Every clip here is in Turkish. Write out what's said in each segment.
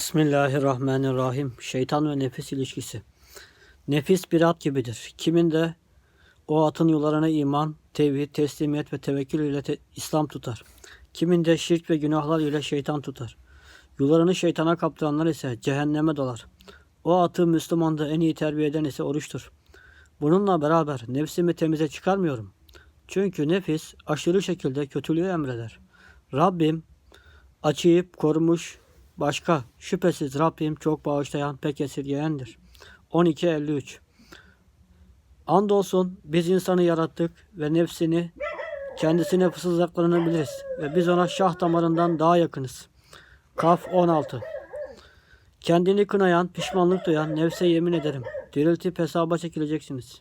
Bismillahirrahmanirrahim. Şeytan ve nefis ilişkisi. Nefis bir at gibidir. Kiminde o atın yollarına iman, tevhid, teslimiyet ve tevekkül ile te- İslam tutar. Kiminde şirk ve günahlar ile şeytan tutar. Yollarını şeytana kaptıranlar ise cehenneme dolar. O atı Müslümanda en iyi terbiye eden ise oruçtur. Bununla beraber nefsimi temize çıkarmıyorum. Çünkü nefis aşırı şekilde kötülüğü emreder. Rabbim açıyıp korumuş başka şüphesiz Rabbim çok bağışlayan pek esirgeyendir. 12.53 Andolsun biz insanı yarattık ve nefsini kendisine fısıldaklarını biliriz ve biz ona şah damarından daha yakınız. Kaf 16 Kendini kınayan, pişmanlık duyan nefse yemin ederim. Diriltip hesaba çekileceksiniz.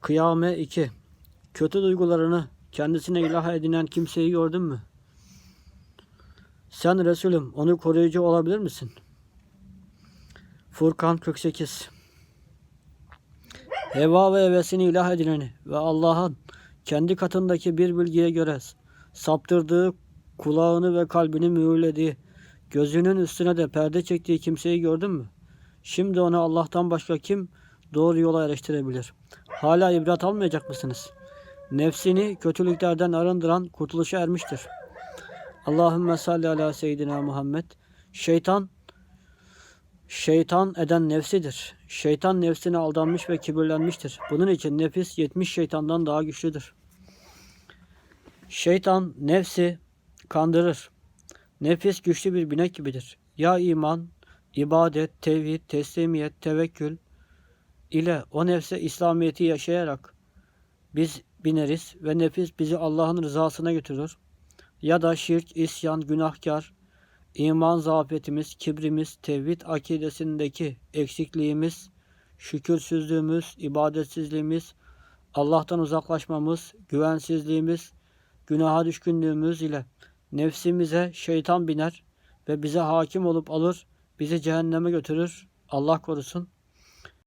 Kıyame 2 Kötü duygularını kendisine ilah edinen kimseyi gördün mü? Sen Resulüm onu koruyucu olabilir misin? Furkan 48 Heva ve hevesini ilah edineni ve Allah'ın kendi katındaki bir bilgiye göre saptırdığı, kulağını ve kalbini mühürlediği, gözünün üstüne de perde çektiği kimseyi gördün mü? Şimdi onu Allah'tan başka kim doğru yola eriştirebilir? Hala ibret almayacak mısınız? Nefsini kötülüklerden arındıran kurtuluşa ermiştir. Allahümme salli ala seyyidina Muhammed. Şeytan şeytan eden nefsidir. Şeytan nefsine aldanmış ve kibirlenmiştir. Bunun için nefis 70 şeytandan daha güçlüdür. Şeytan nefsi kandırır. Nefis güçlü bir binek gibidir. Ya iman, ibadet, tevhid, teslimiyet, tevekkül ile o nefse İslamiyet'i yaşayarak biz bineriz ve nefis bizi Allah'ın rızasına götürür ya da şirk, isyan, günahkar, iman zafiyetimiz, kibrimiz, tevhid akidesindeki eksikliğimiz, şükürsüzlüğümüz, ibadetsizliğimiz, Allah'tan uzaklaşmamız, güvensizliğimiz, günaha düşkünlüğümüz ile nefsimize şeytan biner ve bize hakim olup alır, bizi cehenneme götürür. Allah korusun.